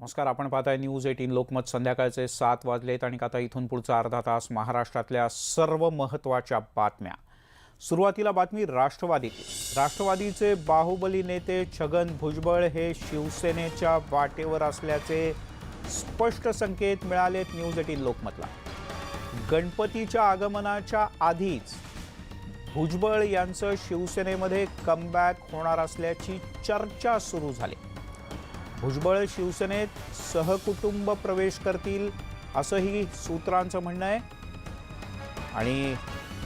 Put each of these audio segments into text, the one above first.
नमस्कार आपण पाहताय न्यूज एटीन लोकमत. संध्याकाळचे सात वाजलेत आणि आता इथून पुढचा अर्धा तास महाराष्ट्रातल्या सर्व महत्त्वाच्या बातम्या. सुरुवातीला बातमी राष्ट्रवादी राष्ट्रवादीचे बाहुबली नेते छगन भुजबळ हे शिवसेनेच्या वाटेवर असल्याचे स्पष्ट संकेत मिळालेत न्यूज एटीन लोकमतला. गणपतीच्या आगमनाच्या आधीच भुजबळ यांचं शिवसेनेमध्ये कमबॅक होणार असल्याची चर्चा सुरू झाली. भुजबळ शिवसेनेत सहकुटुंब प्रवेश करतील असंही सूत्रांचं म्हणणं आहे. आणि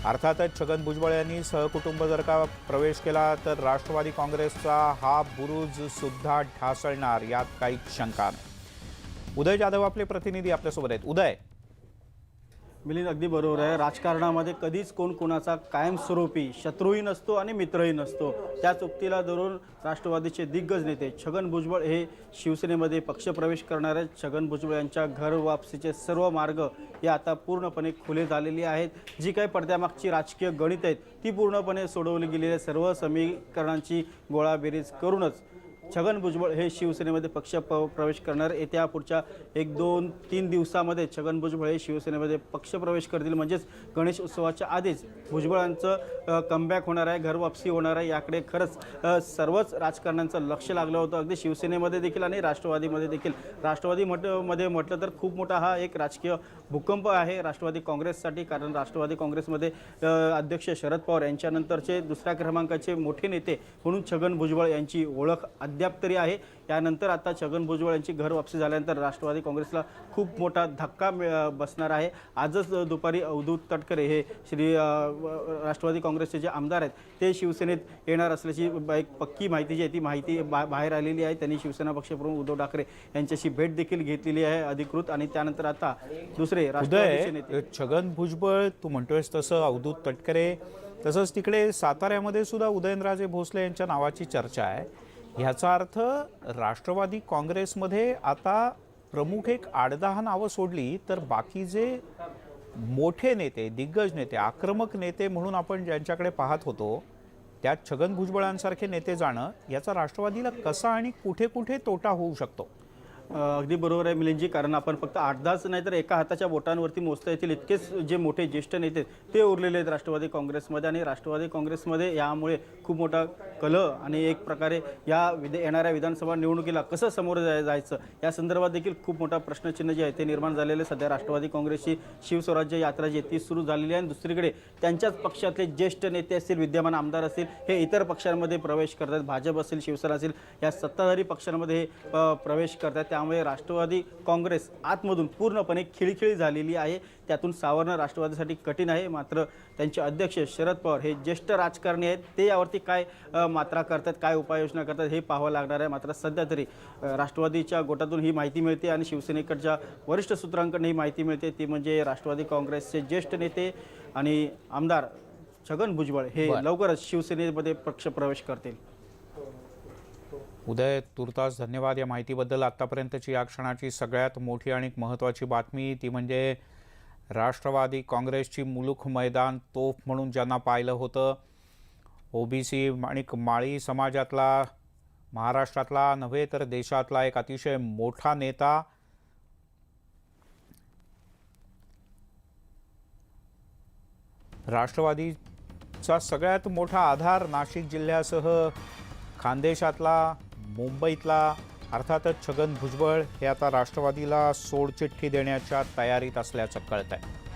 अर्थातच छगन भुजबळ यांनी सहकुटुंब जर का प्रवेश केला तर राष्ट्रवादी काँग्रेसचा हा बुरुज सुद्धा ढासळणार यात काहीच शंका नाही. उदय जाधव आपले प्रतिनिधी आपल्यासोबत आहेत. उदय. मिलिंद अगदी बरोबर आहे. राजकारणामध्ये कधीच कोण कोणाचा कायमस्वरूपी शत्रूही नसतो आणि मित्रही नसतो. त्याच उक्तीला धरून राष्ट्रवादीचे दिग्गज नेते छगन भुजबळ हे शिवसेनेमध्ये पक्षप्रवेश करणारे छगन भुजबळ यांच्या घर वापसीचे सर्व मार्ग हे आता पूर्णपणे खुले झालेले आहेत. जी काही पडद्यामागची राजकीय गणित आहेत ती पूर्णपणे सोडवली गेलेली सर्व समीकरणांची गोळाबेरीज करूनच छगन भुजबळ हे शिवसेनेमध्ये पक्ष प प्रवेश करणार. येत्या पुढच्या एक दोन तीन दिवसामध्ये छगन भुजबळ हे शिवसेनेमध्ये पक्षप्रवेश करतील. म्हणजेच गणेश उत्सवाच्या आधीच भुजबळांचं कमबॅक होणार आहे घर वापसी होणार आहे. याकडे खरंच सर्वच राजकारण्यांचं लक्ष लागलं होतं. अगदी शिवसेनेमध्ये देखील आणि राष्ट्रवादीमध्ये देखील. राष्ट्रवादी म्हटमध्ये म्हटलं तर खूप मोठा हा एक राजकीय भूकंप आहे राष्ट्रवादी काँग्रेससाठी. कारण राष्ट्रवादी काँग्रेसमध्ये अध्यक्ष शरद पवार यांच्यानंतरचे दुसऱ्या क्रमांकाचे मोठे नेते म्हणून छगन भुजबळ यांची ओळख अद्याप तरी आहे. यानंतर आता छगन भुजबळ यांची घर वापसी झाल्यानंतर राष्ट्रवादी काँग्रेसला खूप मोठा धक्का बसणार आहे. आजच दुपारी अवधूत तटकरे हे श्री राष्ट्रवादी काँग्रेसचे जे आमदार आहेत ते शिवसेनेत येणार असल्याची एक पक्की माहिती जी आहे ती माहिती बा बाहेर आलेली आहे. त्यांनी शिवसेना पक्षप्रमुख उद्धव ठाकरे यांच्याशी भेट देखील घेतलेली आहे अधिकृत. आणि त्यानंतर आता दुसरे राष्ट्रवादीचे छगन भुजबळ तू म्हणतोयस तसं अवधूत तटकरे तसंच तिकडे साताऱ्यामध्ये सुद्धा उदयनराजे भोसले यांच्या नावाची चर्चा आहे. ह्याचा अर्थ राष्ट्रवादी काँग्रेसमध्ये आता प्रमुख एक आडदहा नावं सोडली तर बाकी जे मोठे नेते दिग्गज नेते आक्रमक नेते म्हणून आपण ज्यांच्याकडे पाहत होतो त्यात छगन भुजबळांसारखे नेते जाणं याचा राष्ट्रवादीला कसा आणि कुठे कुठे तोटा होऊ शकतो? अगदी बरोबर आहे मिलिंदजी कारण आपण फक्त आठ दहाच नाही तर एका हाताच्या बोटांवरती मोजता येतील. इतकेच जे मोठे ज्येष्ठ नेते ते उरलेले आहेत राष्ट्रवादी काँग्रेसमध्ये. आणि राष्ट्रवादी काँग्रेसमध्ये यामुळे खूप मोठा कलह आणि एक प्रकारे या विधे येणाऱ्या विधानसभा निवडणुकीला कसं समोर जाय जायचं या संदर्भात देखील खूप मोठा प्रश्नचिन्ह जे आहे ते निर्माण झालेले सध्या राष्ट्रवादी काँग्रेसची शिवस्वराज्य यात्रा जी ती सुरू झालेली आहे. आणि दुसरीकडे त्यांच्याच पक्षातले ज्येष्ठ नेते असतील विद्यमान आमदार असतील हे इतर पक्षांमध्ये प्रवेश करतात. भाजप असेल शिवसेना असेल या सत्ताधारी पक्षांमध्ये हे प्रवेश करतात. त्या त्यामुळे राष्ट्रवादी काँग्रेस आतमधून पूर्णपणे खिळखिळी झालेली आहे. त्यातून सावरणं राष्ट्रवादीसाठी कठीण आहे. मात्र त्यांचे अध्यक्ष शरद पवार हे ज्येष्ठ राजकारणी आहेत. ते यावरती काय मात्रा करतात काय उपाययोजना करतात हे पाहावं लागणार आहे. मात्र सध्या तरी राष्ट्रवादीच्या गोटातून ही माहिती मिळते आणि शिवसेनेकडच्या वरिष्ठ सूत्रांकडून ही माहिती मिळते. ती म्हणजे राष्ट्रवादी काँग्रेसचे ज्येष्ठ नेते आणि आमदार छगन भुजबळ हे. लवकरच शिवसेनेमध्ये पक्षप्रवेश करतील. उदय तुर्तास धन्यवाद. या माहितीबद्दल आत्तापर्यंतची या क्षणाची सगळ्यात मोठी आणि महत्त्वाची बातमी ती म्हणजे राष्ट्रवादी काँग्रेसची मुलुख मैदान तोफ म्हणून ज्यांना पाहिलं होतं. ओबीसी आणि माळी समाजातला महाराष्ट्रातला नव्हे तर देशातला एक अतिशय मोठा नेता राष्ट्रवादीचा सगळ्यात मोठा आधार नाशिक जिल्ह्यासह खानदेशातला मुंबईतला अर्थातच छगन भुजबळ हे आता राष्ट्रवादीला सोडचिठ्ठी देण्याच्या तयारीत असल्याचं कळत आहे